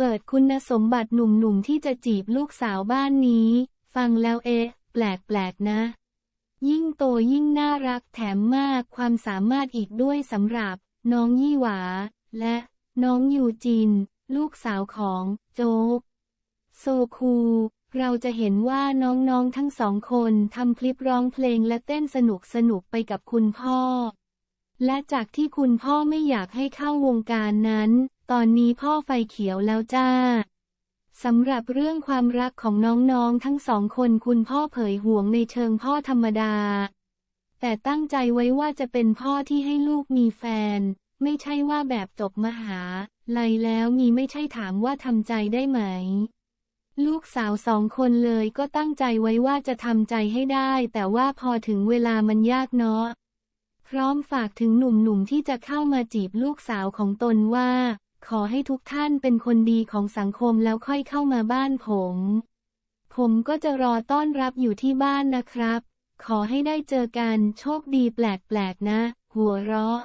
เปิดคุณสมบัติหนุ่มๆที่จะจีบลูกสาวบ้านนี้ ฟังแล้วเอ๊ะ แปลกๆนะ ยิ่งโตยิ่งน่ารักแถมมากความสามารถอีกด้วยสำหรับ น้องยี่หวา และน้องยูจิน ลูกสาวของโจ๊ก โซคู เราจะเห็นว่าน้องๆทั้งสองคนทำคลิปร้องเพลงและเต้นสนุกสนุกๆไปกับคุณพ่อ และจากที่คุณพ่อไม่อยากให้เข้าวงการนั้น ตอนนี้พ่อไฟเขียวแล้วจ้าสำหรับเรื่องความรักของน้องๆทั้งสองคนคุณพ่อเผยห่วงในเชิงพ่อธรรมดา แต่ตั้งใจไว้ว่าจะเป็นพ่อที่ให้ลูกมีแฟน ไม่ใช่ว่าแบบจบมหาลัยแล้วมีไม่ใช่ถามว่าทำใจได้ไหม ลูกสาวสองคนเลยก็ตั้งใจไว้ว่าจะทำใจให้ได้ แต่ว่าพอถึงเวลามันยากเนาะพร้อมฝากถึงหนุ่มๆที่จะเข้ามาจีบลูกสาวของตนว่า ขอให้ทุกท่านเป็นคนดีของสังคมแล้วค่อยเข้ามาบ้านผม ผมก็จะรอต้อนรับอยู่ที่บ้านนะครับ ขอให้ได้เจอกันโชคดีแปลกๆนะ หัวเราะ